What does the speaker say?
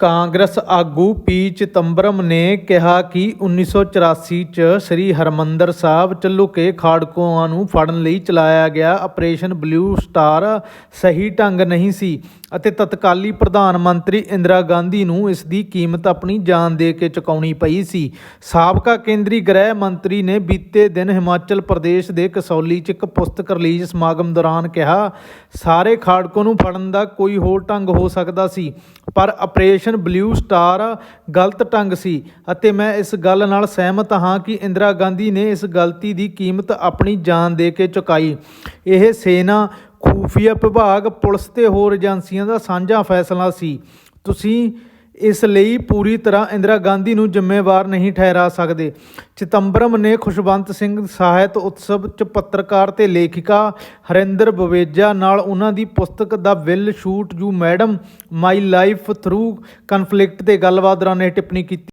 ਕਾਂਗਰਸ ਆਗੂ ਪੀ ਚਿਦੰਬਰਮ ਨੇ ਕਿਹਾ ਕਿ 1984 ਚ ਸ੍ਰੀ ਹਰਮੰਦਰ ਸਾਹਿਬ ਚ ਲੁਕੇ ਖਾੜਕੂਆਂ ਨੂੰ ਫੜਨ ਲਈ ਚਲਾਇਆ ਗਿਆ ਆਪਰੇਸ਼ਨ ਬਲੂ ਸਟਾਰ ਸਹੀ ਢੰਗ ਨਹੀਂ ਸੀ ਅਤੇ ਤਤਕਾਲੀ ਪ੍ਰਧਾਨ ਮੰਤਰੀ ਇੰਦਰਾ ਗਾਂਧੀ ਨੂੰ ਇਸ ਦੀ ਕੀਮਤ ਆਪਣੀ ਜਾਨ ਦੇ ਕੇ ਚੁਕਾਉਣੀ ਪਈ ਸੀ। ਸਾਬਕਾ ਕੇਂਦਰੀ ਗ੍ਰਹਿ ਮੰਤਰੀ ਨੇ ਬੀਤੇ ਦਿਨ ਹਿਮਾਚਲ ਪ੍ਰਦੇਸ਼ ਦੇ ਕਸੌਲੀ 'ਚ ਇੱਕ ਪੁਸਤਕ ਰਿਲੀਜ਼ ਸਮਾਗਮ ਦੌਰਾਨ ਕਿਹਾ, ਸਾਰੇ ਖਾੜਕੂ ਨੂੰ ਫੜਨ ਦਾ ਕੋਈ ਹੋਰ ਢੰਗ ਹੋ ਸਕਦਾ ਸੀ। ਪਰ ਆਪਰੇਸ਼ਨ ਬਲੂ ਸਟਾਰ ਗਲਤ ਢੰਗ ਸੀ ਅਤੇ ਮੈਂ ਇਸ ਗੱਲ ਨਾਲ ਸਹਿਮਤ ਹਾਂ ਕਿ ਇੰਦਰਾ ਗਾਂਧੀ ਨੇ ਇਸ ਗਲਤੀ ਦੀ ਕੀਮਤ ਆਪਣੀ ਜਾਨ ਦੇ ਕੇ ਚੁਕਾਈ। ਇਹ ਸੈਨਾ, ਖੂਫੀਆ ਵਿਭਾਗ, ਪੁਲਿਸ ਤੇ ਹੋਰ ਏਜੰਸੀਆਂ ਦਾ ਸਾਂਝਾ ਫੈਸਲਾ ਸੀ। ਤੁਸੀਂ ਇਸ ਲਈ ਪੂਰੀ ਤਰ੍ਹਾਂ ਇੰਦਰਾ ਗਾਂਧੀ ਨੂੰ ਜ਼ਿੰਮੇਵਾਰ ਨਹੀਂ ਠਹਿਰਾ ਸਕਦੇ। ਚਿਦੰਬਰਮ ਨੇ ਖੁਸ਼ਵੰਤ ਸਿੰਘ ਸਾਹਿਤ ਉਤਸਵ ਚ ਪੱਤਰਕਾਰ ਤੇ ਲੇਖਿਕਾ ਹਰਿੰਦਰ ਬਵੇਜਾ ਨਾਲ ਉਹਨਾਂ ਦੀ ਪੁਸਤਕ ਦਾ will shoot you madam my life through conflict ਤੇ ਗੱਲਬਾਤ ਦੌਰਾਨ ਇਹ ਟਿੱਪਣੀ ਕੀਤੀ।